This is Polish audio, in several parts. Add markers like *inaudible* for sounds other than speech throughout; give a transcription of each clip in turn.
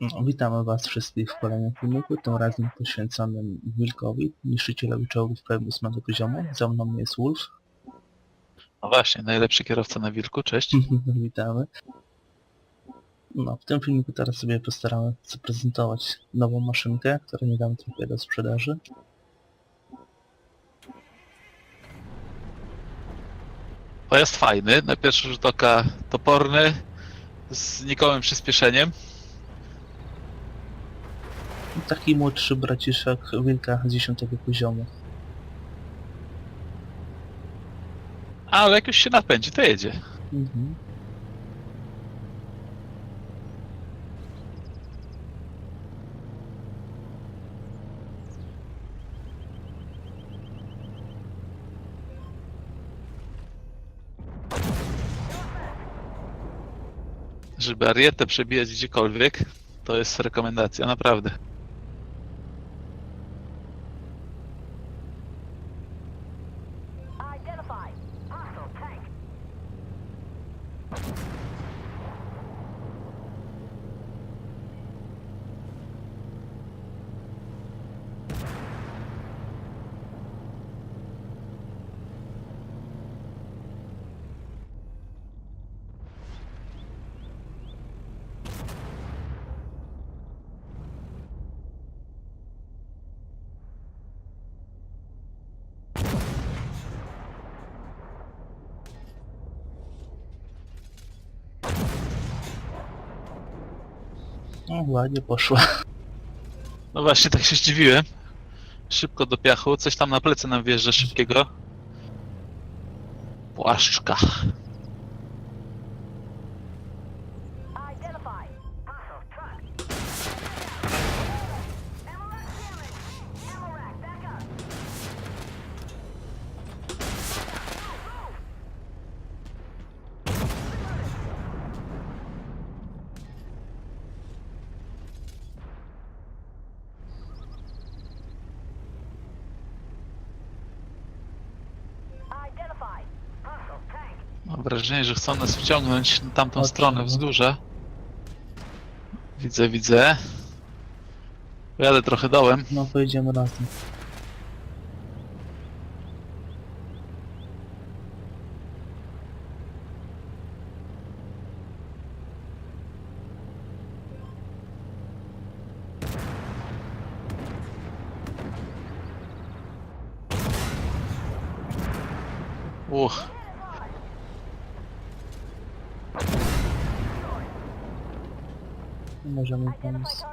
No, Witamy Was wszystkich w kolejnym filmiku, tym razem poświęconym Wilkowi, niszczycielowi czołgów prawie 8 poziomu. Za mną jest Wolf. No właśnie, najlepszy kierowca na wilku, cześć. *laughs* Witamy. No, w tym filmiku teraz sobie postaramy zaprezentować nową maszynkę, która niedawno trafiła do sprzedaży. Pojazd fajny, na pierwszy rzut oka toporny, z znikomym przyspieszeniem. Taki młodszy braciszek Wilka z 10 poziomu. Ale jak już się napędzi, to jedzie. Mhm. Żeby Arietę przebijać gdziekolwiek, to jest rekomendacja, naprawdę. Identify. Hostile tank. No ładnie poszła. No właśnie, tak się zdziwiłem. Szybko do piachu, coś tam na plecy nam wjeżdża szybkiego. Płaszczka. Identify. Hostile truck. Ammo rack damage. Ammo rack, back up. Identify. Hostile tank. Mam wrażenie, że chcą nas wciągnąć na tamtą O, stronę czemu? wzgórza. Widzę, widzę. Jadę trochę dołem. No pojedziemy razem. Uch, Możemy pomóc.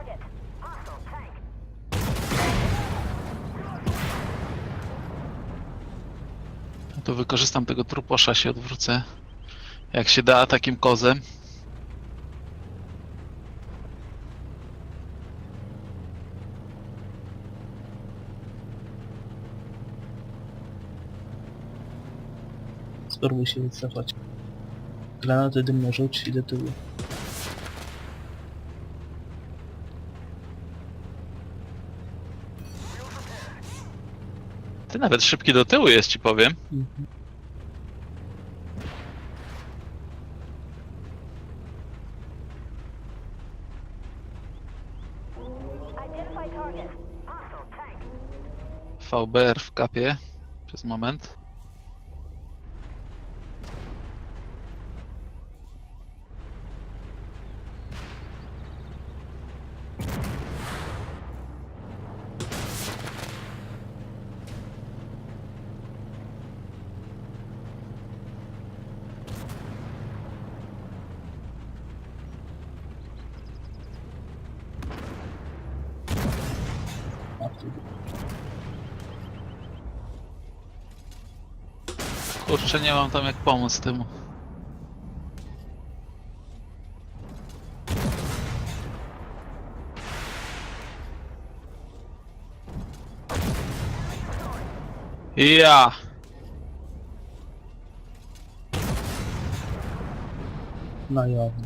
no to wykorzystam tego truposza, się odwrócę. Jak się da, takim kozem. Spróbuj się wycofać. Granaty dymne rzuć i do tyłu. Ty nawet szybki do tyłu jest, ci powiem. Mhm. VBR w kapie. Przez moment. A, tu. Kurczę, nie mam tam jak pomóc temu. Ja! No i ładnie.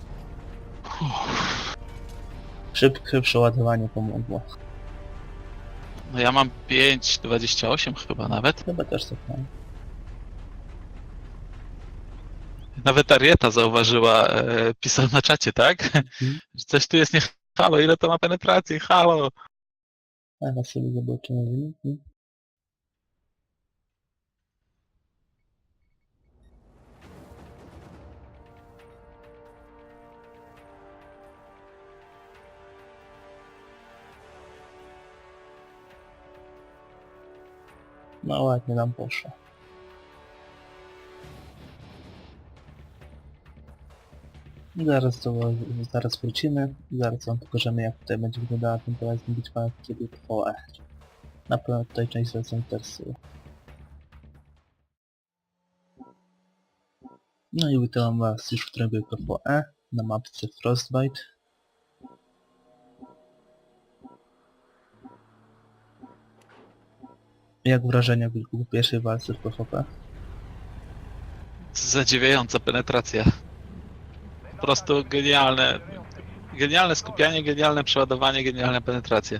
Szybkie przeładowanie pomogło. No ja mam 5,28 chyba nawet. Chyba też tak mam. Nawet Arieta zauważyła, e, pisał na czacie, tak? Że coś tu jest nie Halo, ile to ma penetracji? Halo! Teraz sobie zobaczymy. No ładnie nam poszło. Zaraz to zaraz wrócimy i zaraz wam pokażemy jak tutaj będzie wyglądała ten pojazdna bitwa kiedy trwała. Na pewno tutaj część was zainteresuje. No i witam was już w trybie PvE na mapce Frostbite. Jak wrażenia po pierwszej walce w PvP? Zadziwiająca penetracja. Po prostu genialne. Genialne skupianie, genialne przeładowanie, genialna penetracja.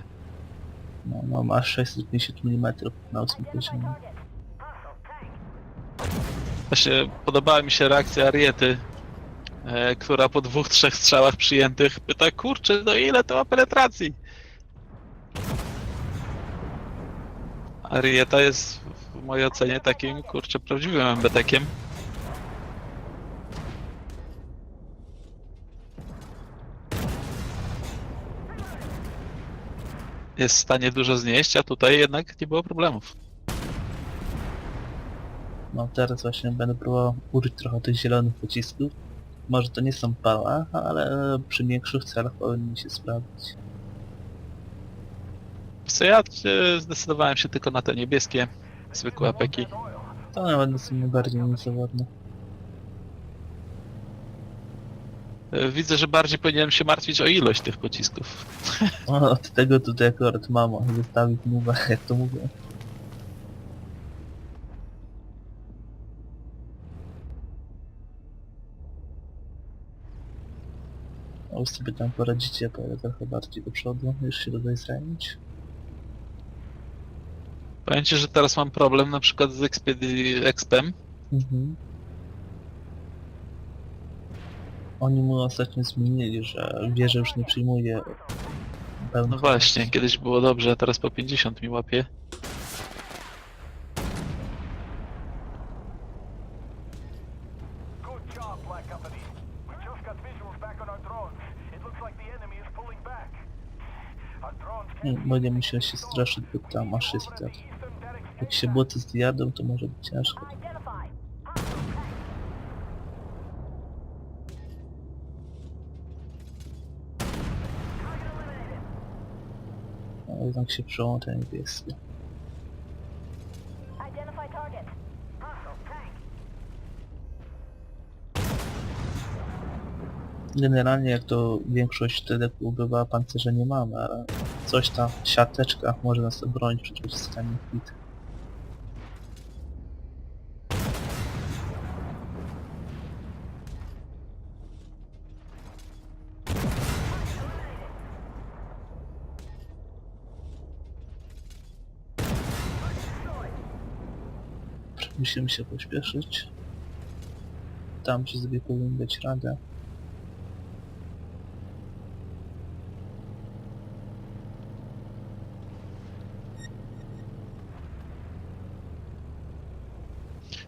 No, no masz 650 mm na 8 poziomie. Właśnie podobała mi się reakcja Ariety, e, która po dwóch, trzech strzałach przyjętych pyta, kurczę, no ile to ma penetracji? Arieta jest w mojej ocenie takim, kurczę, prawdziwym embetekiem. Jest w stanie dużo znieść, a tutaj jednak nie było problemów. No teraz właśnie będę próbował użyć trochę tych zielonych pocisków. Może to nie są pała, ale przy większych celach powinny się sprawdzić. Co ja e, zdecydowałem się tylko na te niebieskie, zwykłe apeki. To nawet są najbardziej niezawodne. E, Widzę, że bardziej powinienem się martwić o ilość tych pocisków. *laughs* O, od tego tutaj akurat mamo wystawić nuba, *laughs* jak to mówię. O, już sobie tam poradzicie, pojadę trochę bardziej do przodu, już się tutaj zranić. Powiem ci, że teraz mam problem na przykład z Expedi Expem. Mhm. Oni mu ostatnio zmienili, że wieża już nie przyjmuje pełnych... No właśnie, kiedyś było dobrze, a teraz po 50 mi łapie. Good job, Black Company. We just got visuals back on our drones. It looks like the enemy is pulling back. Our drones Nie, can't Będzie musiał się straszyć, bo tam aszysta. ease them that Jak się boty zjadą, to może być ciężko. Identified. Hostile tank. Target eliminated. A jednak się. Identify target. Hostile tank. Generalnie jak to większość TDP bywa, pancerza nie mamy, ale coś tam, siateczka może nas obronić przed uciskaniem hit. Musimy się pośpieszyć. Tam ci sobie powinien dać radę. -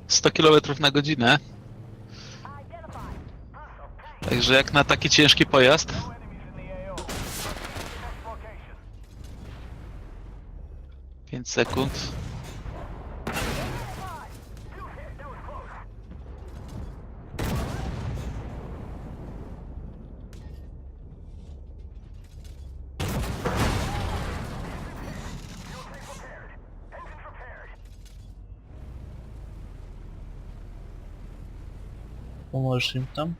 100 km na godzinę, także jak na taki ciężki pojazd. 5 sekund. Pomożesz im tam?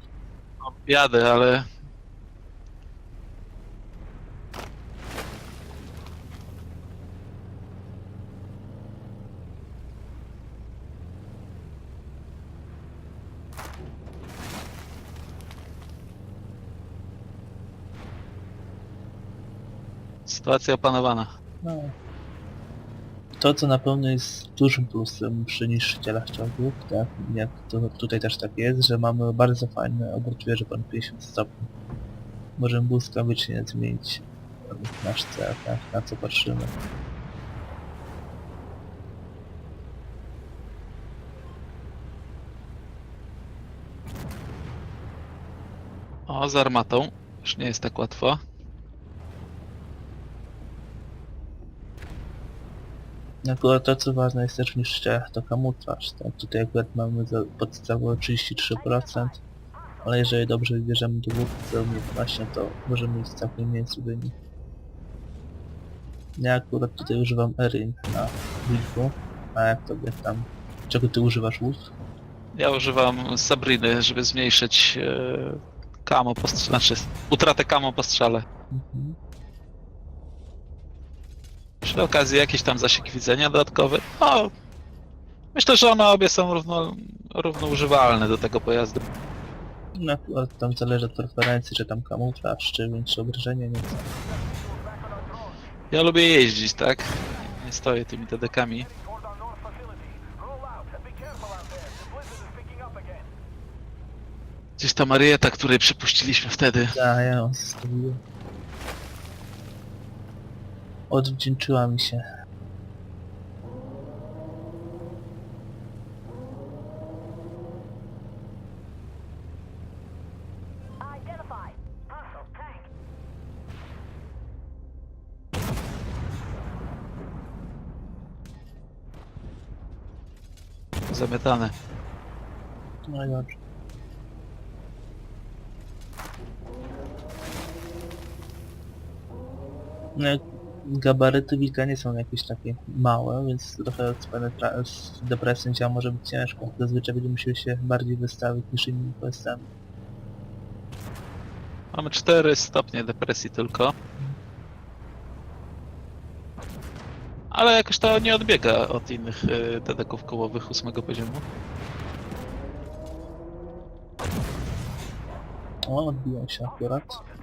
No, jadę, ale sytuacja opanowana. No. To co na pewno jest dużym plusem przy niszczycielach czołgów, tak, jak to tutaj też tak jest, że mamy bardzo fajny obrót wieży ponad 50 stopni. możemy błyskawicznie zmienić nasz cel, tak, na co patrzymy. O, z armatą. Już nie jest tak łatwo. Akurat to co ważne jest też w niszczeniach to kamuflaż, tak? Tutaj akurat mamy za podstawę 33%, ale jeżeli dobrze wybierzemy dowódcę właśnie to możemy mieć całkiem niezły wynik. Ja akurat tutaj używam Erin na wilku, a jak tobie tam... Czego ty używasz Wolf? Ja używam Sabriny, żeby zmniejszyć e, kamo po znaczy utratę kamo po strzale. Mhm. Przy okazji jakiś tam zasięg widzenia dodatkowy. No, myślę, że one obie są równo, równo używalne do tego pojazdu. No akurat tam zależy od preferencji, czy tam kamuflaż, czy większe obrażenie, nieco. Ja lubię jeździć, tak? Nie stoję tymi again. Gdzieś ta Marieta, której przypuściliśmy wtedy. Ja, ja ją zostawiłem. Odwdzięczyła mi się. Zamiatane. No i dobrze. No, gabaryty wilka nie są jakieś takie małe, więc trochę z, penetra- z depresją działa może być ciężko. Zazwyczaj będziemy musieli się bardziej wystawić niż innymi questami. Mamy 4 stopnie depresji tylko. Ale jakoś to nie odbiega od innych y, TDK-ów kołowych 8 poziomu. O, odbiją się akurat.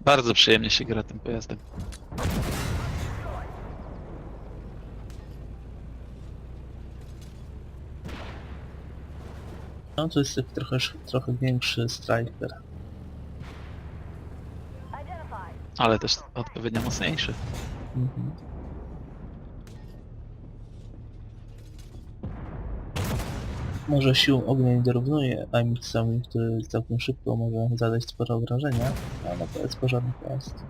Bardzo przyjemnie się gra tym pojazdem. No to jest taki trochę, trochę większy striker. Ale też odpowiednio mocniejszy. Mhm. Może siłą ognia nie dorównuje Amitsowi, który całkiem szybko może zadać spore obrażenia, ale to jest porządny pojazd.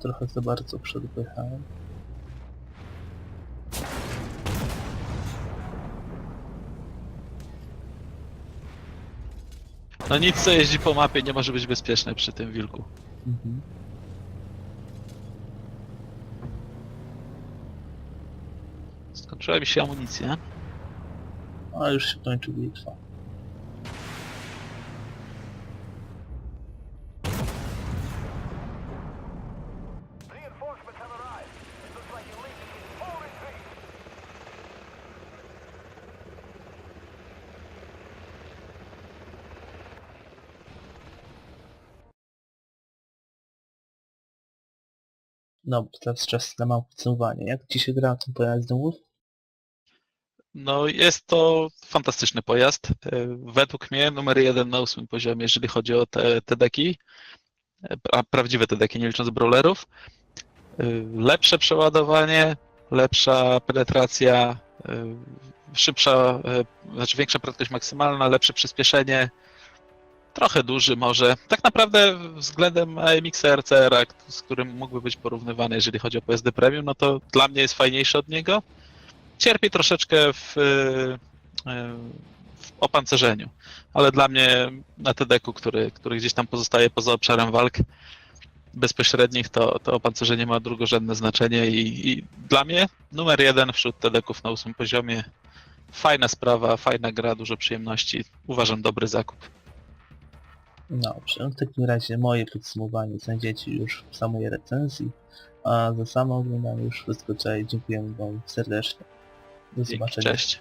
Trochę za bardzo przedpychałem. No nic co jeździ po mapie nie może być bezpieczne przy tym wilku. Mhm. Skończyła mi się amunicja. A już się kończy bitwa. Dobra, teraz czas na małe podsumowanie. Jak ci się gra tym pojazdem Wolf? No jest to fantastyczny pojazd. E, Według mnie numer jeden na ósmym poziomie, jeżeli chodzi o te, te deki. e, a prawdziwe TDK, nie licząc brawlerów. Y, Lepsze przeładowanie, lepsza penetracja, szybsza, znaczy większa prędkość maksymalna, lepsze przyspieszenie, trochę duży może. Tak naprawdę względem AMX RCR, z którym mógłby być porównywany, jeżeli chodzi o pojazdy premium, no to dla mnie jest fajniejszy od niego. Cierpi troszeczkę w, y, w opancerzeniu, ale dla mnie na TDK-u, który, który gdzieś tam pozostaje poza obszarem walk bezpośrednich, to, to opancerzenie ma drugorzędne znaczenie i, i dla mnie numer jeden wśród TDK-ów na ósmym poziomie. Fajna sprawa, fajna gra, dużo przyjemności. Uważam dobry zakup. Dobrze, no w takim razie moje podsumowanie znajdziecie już w samej recenzji, a za samo oglądanie już wszystko. Cześć, dziękujemy wam serdecznie. Do zobaczenia. Cześć.